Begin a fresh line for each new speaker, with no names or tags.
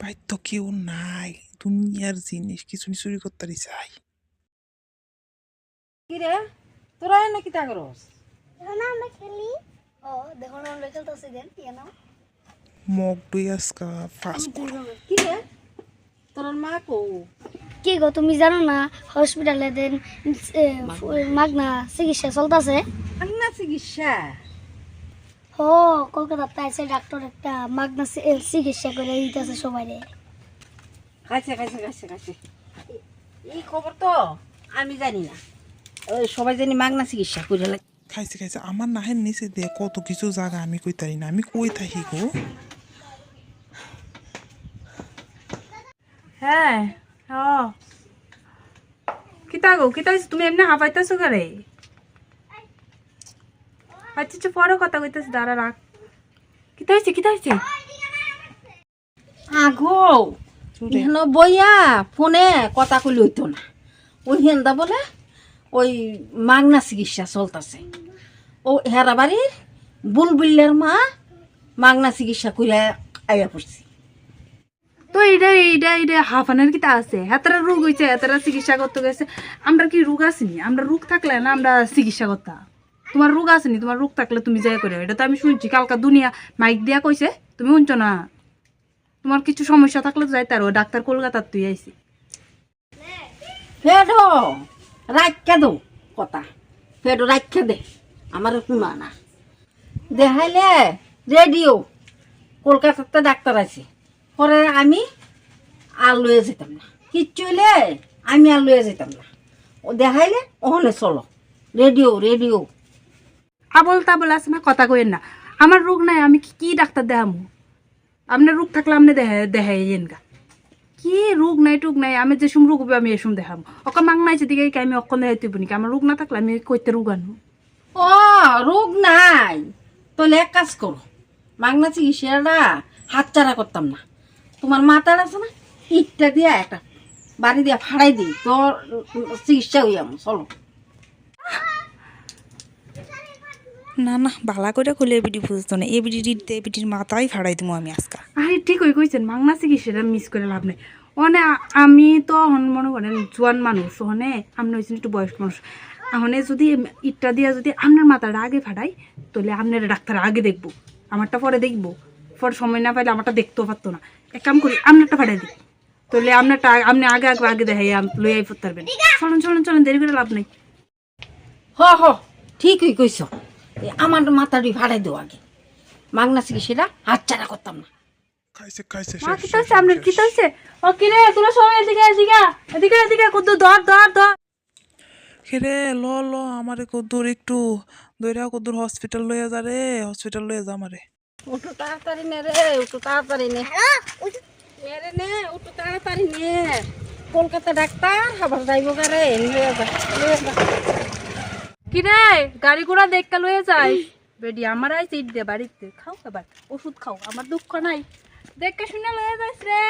ভাই তো কেউ নাই। দুনিয়ার জিনিস কিছু নি চুরি করতে চাই
কি রে? তোরা এনে কি তা করস?
না আমরা খেলি। ও দেখো না আমরা খেলতেছি দেন ইয়ে নাও।
মগ দুই আজকা ফাঁস
কি রে? তোর মা কো
কি গো তুমি জানো না হসপিটালে দেন মাগনা চিকিৎসা চলতেছে?
আন্না চিকিৎসা?
ও কলকাতাতে আছে ডাক্তার একটা মাগনা চিকিৎসা করে দিতেছে সবাই
খাইছে খাইছে খাইছে খাইছে। এ- এই খবর তো আমি জানি না। ওই সবাই জানি মাগনা চিকিৎসা করে
খাইছে খাইছে আমার নাহের নিচে দে কত কিছু জায়গা আমি কই তারি না আমি কই থাকি গো?
হ্যাঁ হ। কিতা গো কিতা? তুমি এমনি হাঁপাইতেছো করে? আচ্ছা আচ্ছা পরে কথা কইতেছি দাঁড়া রাখ। কিতা হয়েছে কিতা হয়েছে
আগো হেন বইয়া ফোনে কথা কইলে হইতো না। ওই হেন্দা বলে ওই মাগনা চিকিৎসা চলতেছে। ও হেরা বাড়ির বুলবুল্লার মা মাগনা চিকিৎসা করে আইয়া পড়ছি।
তো এইটা এইটা এইটা হাফানের কিতা আছে? হাতারা রোগ হয়েছে হাতারা চিকিৎসা করতে গেছে। আমরা কি রোগ আসেনি আমরা রোগ থাকলে না আমরা চিকিৎসা করতাম। তোমার রোগ আসেনি তোমার রোগ থাকলে তুমি যাই করে এটা তো আমি শুনছি। কালকা দুনিয়া মাইক দিয়া কইছে, তুমি শুনছো না? তোমার কিছু সমস্যা থাকলে তো যাইতে আরও ডাক্তার কলকাতার তুই আইছি।
ফেডো রাখা দো কথা। ফেডো রাখা দে, আমার শুনা না দেখাইলে রেডিও, কলকাতাতে ডাক্তার আছে পরে আমি আর লয়ে যেতাম না। কিচ্ছু হইলে আমি আর লয়ে যেতাম না। ও দেখাইলে ওখানে চলো। Radio radio.
আবল তাবল আছে না, কথা কইেন না। আমার রোগ নাই, আমি কি- ডাক্তার দেখামু? আপনার রোগ থাকলে আপনি দেখা দেখাই গা। কি রোগ নাই টুক নাই, আমি যেসম রোগ হবে আমি এসম দেখাম। অকা মাং নাই যেদিকে আমি অক্ষণ দেখাই তুই নাকি? আমার রোগ না থাকলে আমি কইতে রোগ আনব
ও, রোগ নাই। তাহলে এক কাজ করো। মাগনা চিকিৎসাটা হাতচারা করতাম না। তোমার মাথার আছে না, ইটটা দিয়া একটা বাড়ি দিয়া ফাড়াই দিই। তোর চিকিৎসা হই আমার চলো।
না না বালা করে খুলে এবিডি বুঝতো না। এবিডি দিতে এবিডির মাথায় ফাড়াই দিব আমি আজকা।
আরে ঠিক হয়ে কইছেন মাংনা চিকিৎসাটা মিস করে লাভ নেই। অনে আমি তো হন মনে করেন জোয়ান মানুষ হনে আপনি হয়েছেন একটু বয়স্ক মানুষ। হনে যদি ইটটা দিয়া যদি আপনার মাথাটা আগে ফাটাই তাহলে আপনার ডাক্তার আগে দেখব আমারটা পরে দেখব। পরে সময় না পাইলে আমারটা দেখতেও পারতো না। এক কাম করি আপনারটা ফাটাই দিই। তাহলে আপনারটা আপনি আগে আগে আগে দেখাই লই আই পড়তে পারবেন চলেন চলেন চলেন দেরি করে লাভ নেই।
হ হ ঠিকই কইছ। আমার মাথাটি ভাড়াই দেও আগে। মাগনা চিকিৎসাটা হাতচারা করতাম না।
খাইছে খাইছে
মা কি কি ও কিরে তোরা সবাই এদিকে এদিকে এদিকে এদিকে কত ধর ধর ধর।
খেরে ল ল আমারে কদ্দুর একটু দইরা কদ্দুর হসপিটাল লইয়া যা রে হসপিটাল লইয়া যা আমারে।
উঠো তাড়াতাড়ি নে রে উঠো তাড়াতাড়ি নে। নে রে নে উঠো তাড়াতাড়ি নে। কলকাতা ডাক্তার আবার যাইব লয়ে যা লয়ে যা।
কি রে গাড়ি ঘোড়া দেখতে লয়ে যাই। বেডি, আমার আই সিট দে বাড়িতে। খাও এবার ওষুধ খাও, আমার দুঃখ নাই। দেখে শুনে লয়ে যাইস রে।